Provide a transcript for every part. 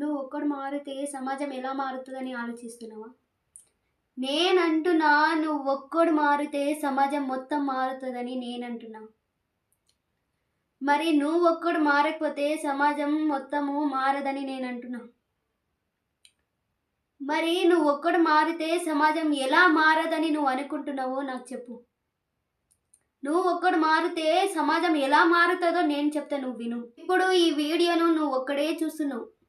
నువ్వు ఒక్కడు మారితే సమాజం ఎలా మారుతుందని ఆలోచిస్తున్నావా? నేనంటున్నా నువ్వు ఒక్కడు మారితే సమాజం మొత్తం మారుతుందని నేనంటున్నా. మరి నువ్వు ఒక్కడు మారకపోతే సమాజం మొత్తము మారదని నేను అంటున్నా మరి నువ్వు ఒక్కడు మారితే సమాజం ఎలా మారదని నువ్వు అనుకుంటున్నావో నాకు చెప్పు. నువ్వు ఒక్కడు మారితే సమాజం ఎలా మారుతుందో నేను చెప్తా నువ్వు విను. ఇప్పుడు ఈ వీడియోను నువ్వు ఒక్కడే చూస్తున్నావు.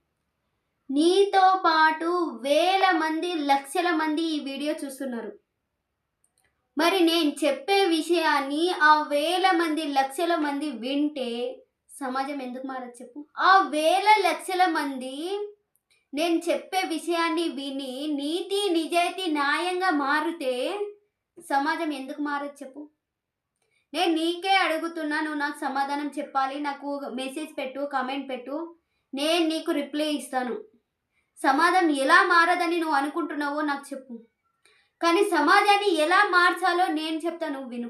నీతో పాటు వేల మంది లక్షల మంది ఈ వీడియో చూస్తున్నారు. మరి నేను చెప్పే విషయాన్ని ఆ వేల మంది లక్షల మంది వింటే సమాజం ఎందుకు మారదు చెప్పు? ఆ వేల లక్షల మంది నేను చెప్పే విషయాన్ని విని నీతి నిజాయితీ న్యాయంగా మారితే సమాజం ఎందుకు మారదు చెప్పు? నేను నీకే అడుగుతున్నా నువ్వు నాకు సమాధానం చెప్పాలి నాకు మెసేజ్ పెట్టు కామెంట్ పెట్టు నేను నీకు రిప్లై ఇస్తాను. సమాజం ఎలా మారదని నువ్వు అనుకుంటున్నావో నాకు చెప్పు. కానీ సమాజాన్ని ఎలా మార్చాలో నేను చెప్తాను నువ్వు విను.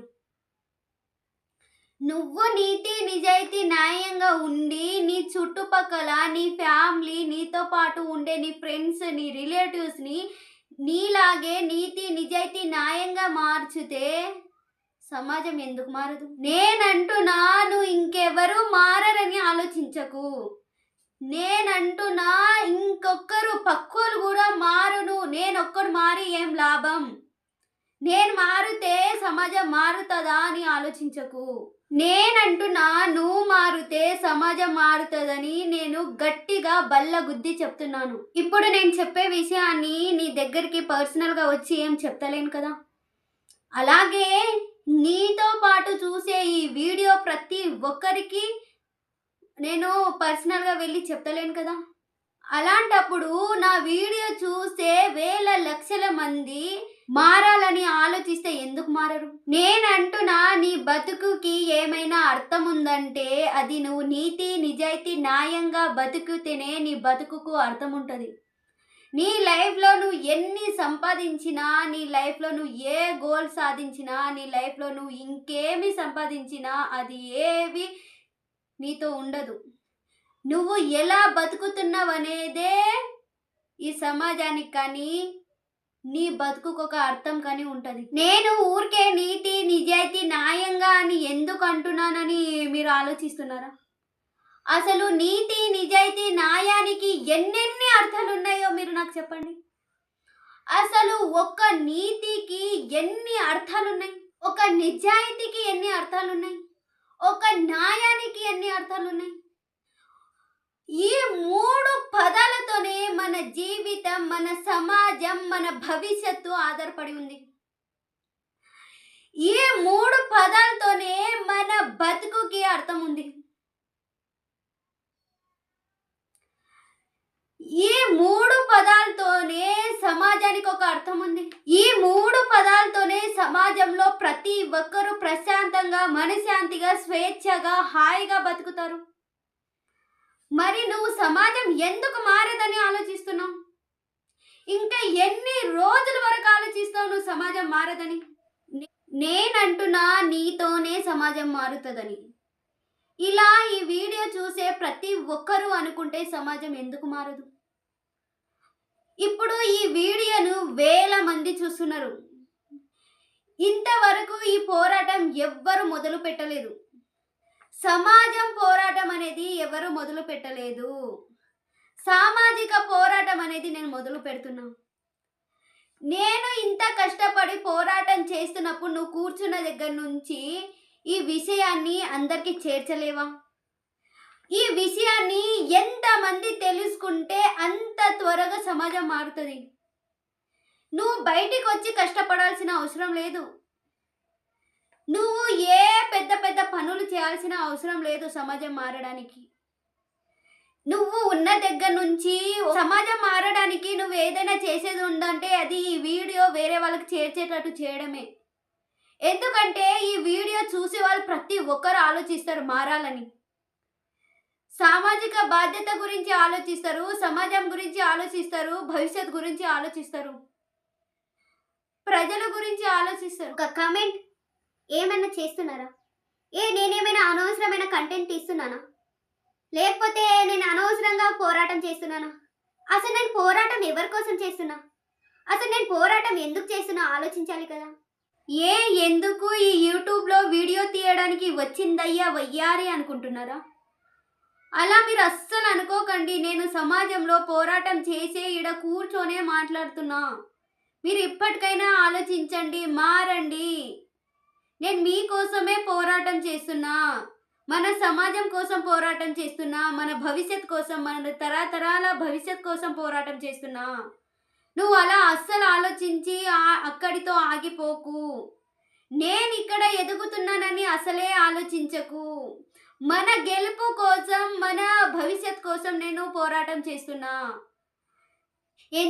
నువ్వు నీతి నిజాయితీ న్యాయంగా ఉండి నీ చుట్టుపక్కల నీ ఫ్యామిలీ నీతో పాటు ఉండే నీ ఫ్రెండ్స్ నీ రిలేటివ్స్ని నీలాగే నీతి నిజాయితీ న్యాయంగా మార్చితే సమాజం ఎందుకు మారదు? నేనంటున్నా నువ్వు ఇంకెవరు మారరని ఆలోచించకు. నేనంటున్నా ఇంకొక్కరు పక్కోలు కూడా మారును. నేనొక్కడు మారి ఏం లాభం? నేను మారితే సమాజం మారుతుందా అని ఆలోచించకు. నేనంటున్నా నువ్వు మారితే సమాజం మారుతుందని నేను గట్టిగా బల్ల గుద్ది చెప్తున్నాను. ఇప్పుడు నేను చెప్పే విషయాన్ని నీ దగ్గరికి పర్సనల్గా వచ్చి ఏం చెప్తలేను కదా? అలాగే నీతో పాటు చూసే ఈ వీడియో ప్రతి ఒక్కరికి నేను పర్సనల్గా వెళ్ళి చెప్తలేను కదా. అలాంటప్పుడు నా వీడియో చూసే వేల లక్షల మంది మారాలని ఆలోచిస్తే ఎందుకు మారరు? నేనంటున్నా నీ బతుకుకి ఏమైనా అర్థం ఉందంటే అది నువ్వు నీతి నిజాయితీ న్యాయంగా బతుకుతేనే నీ బతుకుకు అర్థం ఉంటుంది నీ లైఫ్లో నువ్వు ఎన్ని సంపాదించినా నీ లైఫ్లో నువ్వు ఏ గోల్ సాధించినా నీ లైఫ్లో నువ్వు ఇంకేమి సంపాదించినా అది ఏవి నీతో ఉండదు. నువ్వు ఎలా బతుకుతున్నావు అనేదే ఈ సమాజానికి కానీ నీ బతుకుకు ఒక అర్థం కానీ ఉంటుంది. నేను ఊరికే నీతి నిజాయితీ న్యాయంగా అని ఎందుకు అంటున్నానని మీరు ఆలోచిస్తున్నారా? అసలు నీతి నిజాయితీ న్యాయానికి ఎన్నెన్ని అర్థాలు ఉన్నాయో మీరు నాకు చెప్పండి. అసలు ఒక నీతికి ఎన్ని అర్థాలు ఉన్నాయి ఒక నిజాయితీకి ఎన్ని అర్థాలు ఉన్నాయి ఒక న్యాయానికి ఎన్ని అర్థాలు ఉన్నాయి ఈ మూడు పదాలతోనే మన జీవితం మన సమాజం మన భవిష్యత్తు ఆధారపడి ఉంది. ఈ మూడు పదాలతోనే మన బతుకుకి అర్థం ఉంది. ఈ మూడు పదాలతోనే సమాజానికి ఒక అర్థం ఉంది. ఈ మూడు పదాలతోనే సమాజంలో ప్రతి ఒక్కరూ ప్రశాంతంగా మనశాంతిగా స్వేచ్ఛగా హాయిగా బతుకుతారు. మరి నువ్వు సమాజం ఎందుకు మారదని ఆలోచిస్తున్నావు? ఇంకా ఎన్ని రోజుల వరకు ఆలోచిస్తావు నువ్వు సమాజం మారదని? నేనంటున్నా నీతోనే సమాజం మారుతుందని. ఇలా ఈ వీడియో చూసే ప్రతి ఒక్కరూ అనుకుంటే సమాజం ఎందుకు మారదు? ఇప్పుడు ఈ వీడియోను వేల మంది చూస్తున్నారు. ఇంతవరకు ఈ పోరాటం ఎవ్వరు మొదలు పెట్టలేదు. సమాజం పోరాటం అనేది ఎవరు మొదలు పెట్టలేదు. సామాజిక పోరాటం అనేది నేను మొదలు పెడుతున్నా. నేను ఇంత కష్టపడి పోరాటం చేస్తున్నప్పుడు నువ్వు కూర్చున్న దగ్గర నుంచి ఈ విషయాన్ని అందరికీ చేర్చలేవా? ఈ విషయాన్ని ఎంతమంది తెలుసుకుంటే అంత త్వరగా సమాజం మారుతుంది? నువ్వు బయటికి వచ్చి కష్టపడాల్సిన అవసరం లేదు. నువ్వు ఏ పెద్ద పెద్ద పనులు చేయాల్సిన అవసరం లేదు సమాజం మారడానికి. నువ్వు ఉన్న దగ్గర నుంచి సమాజం మారడానికి నువ్వు ఏదైనా చేసేది ఉందంటే అది ఈ వీడియో వేరే వాళ్ళకి చేర్చేటట్టు చేయడమే. ఎందుకంటే ఈ వీడియో చూసే వాళ్ళు ప్రతి ఒక్కరు ఆలోచిస్తారు మారాలని. సామాజిక బాధ్యత గురించి ఆలోచిస్తారు సమాజం గురించి ఆలోచిస్తారు భవిష్యత్ గురించి ఆలోచిస్తారు. ప్రజల గురించి ఆలోచిస్తారు. ఒక కమెంట్ ఏమైనా చేస్తున్నారా? ఏ నేనేమైనా అనవసరమైన కంటెంట్ తీస్తున్నానా లేకపోతే నేను అనవసరంగా పోరాటం చేస్తున్నానా? అసలు నేను పోరాటం ఎవరి కోసం చేస్తున్నా? అసలు నేను పోరాటం ఎందుకు చేస్తున్నా? ఆలోచించాలి కదా. ఏ ఎందుకు ఈ యూట్యూబ్లో వీడియో తీయడానికి వచ్చిందయ్యా వయ్యారి అనుకుంటున్నారా? అలా మీరు అస్సలు అనుకోకండి. నేను సమాజంలో పోరాటం చేసే ఈడ కూర్చొనే మాట్లాడుతున్నా. మీరు ఇప్పటికైనా ఆలోచించండి మారండి. నేను మీకోసమే పోరాటం చేస్తున్నా. మన సమాజం కోసం పోరాటం చేస్తున్నా. మన భవిష్యత్ కోసం మన తరతరాల భవిష్యత్ కోసం పోరాటం చేస్తున్నా. నువ్వు అలా అస్సలు ఆలోచించి అక్కడితో ఆగిపోకు. నేను ఇక్కడ ఎదుగుతున్నానని అసలే ఆలోచించకు. మన గెలుపు కోసం మన భవిష్యత్ కోసం నేను పోరాటం చేస్తున్నా. ఎందుకు